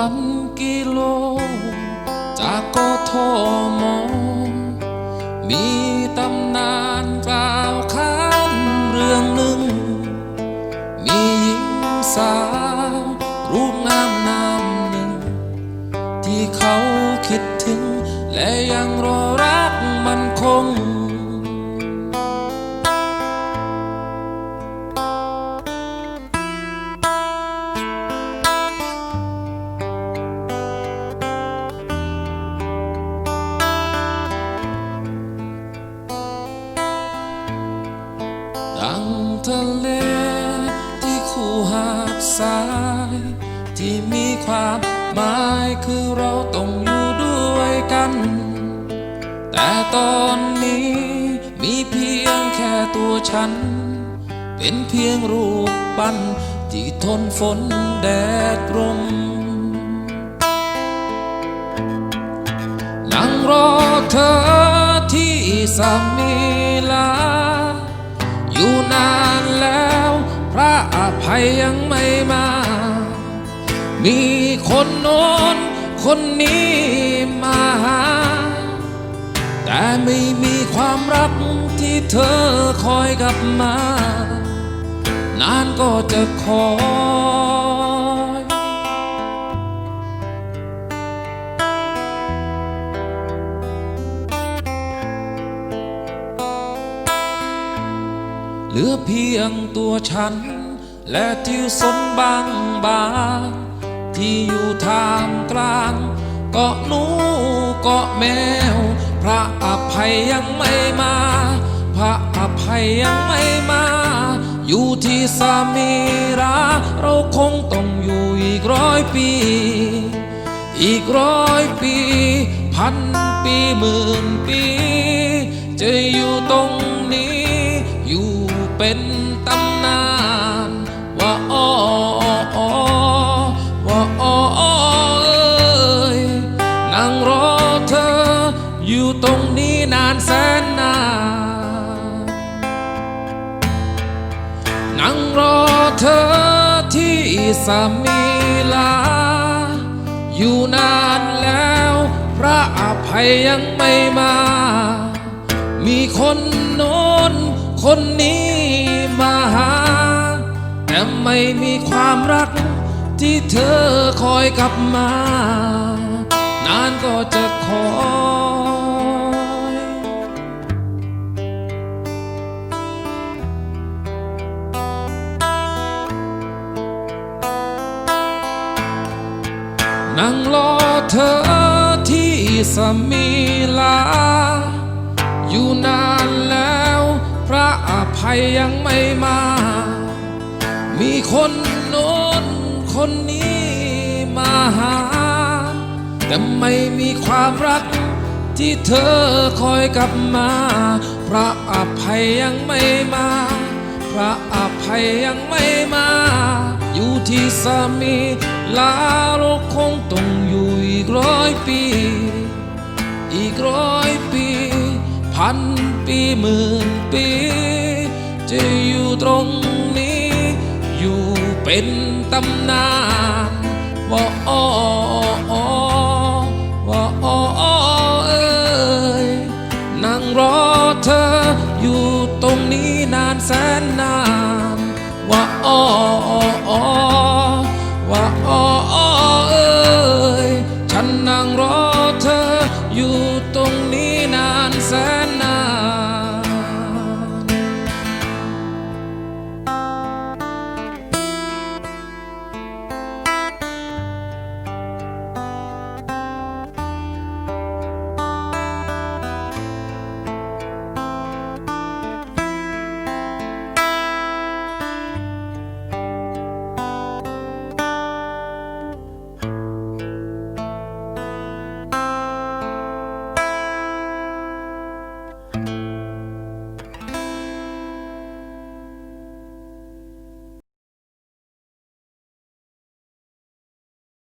พันกิโล จากกทมมีตำนานกล่าวขานเรื่องหนึ่ง มีหญิงสาวรูปงามนามหนึ่ง ที่เขาคิดถึง และยังรอรักมันคงาดทราย ที่มีความหมายคือเราต้องอยู่ด้วยกัน แต่ตอนนี้มีเพียงแค่ตัวฉัน เป็นเพียงรูปปั้นที่ทนฝนแดดลมนั่งรอเธอที่สามีลา ภัยยังไม่มา มีคนโน้นคนนี้มาหา แต่ไม่มีความรักที่เธอคอยกลับมา นานก็จะคอยเหลือเพียงตัวฉัน และทิวสนบางบางที่อยู่ทามกลางเกาะหนูเกาะแมว พระอภัยยังไม่มา พระอภัยยังไม่มา อยู่ที่สามีราเราคงต้องอยู่อีกร้อยปี อีกร้อยปี พันปีหมื่นปี จะอยู่ตรงนี้ อยู่เป็นตำนาน อยู่ตรงนี้นานแสนนานนั่งรอเธอที่สามีลา อยู่นานแล้ว พระอภัยยังไม่มา มีคนโน้นคนนี้มาหา แต่ไม่มีความรักที่เธอคอยกลับมา นานก็จะคอ นั่งรอเธอที่สมีลา อยู่นานแล้ว พระอภัยยังไม่มา มีคนโน้นคนนี้มาหา แต่ไม่มีความรักที่เธอคอยกลับมา พระอภัยยังไม่มา พระอภัยยังไม่มา ที่สามีลาเราคงต้องอยู่อีกร้อยปี อีกร้อยปี พันปีหมื่นปี จะอยู่ตรงนี้ อยู่เป็นตำนานว่าอ้อ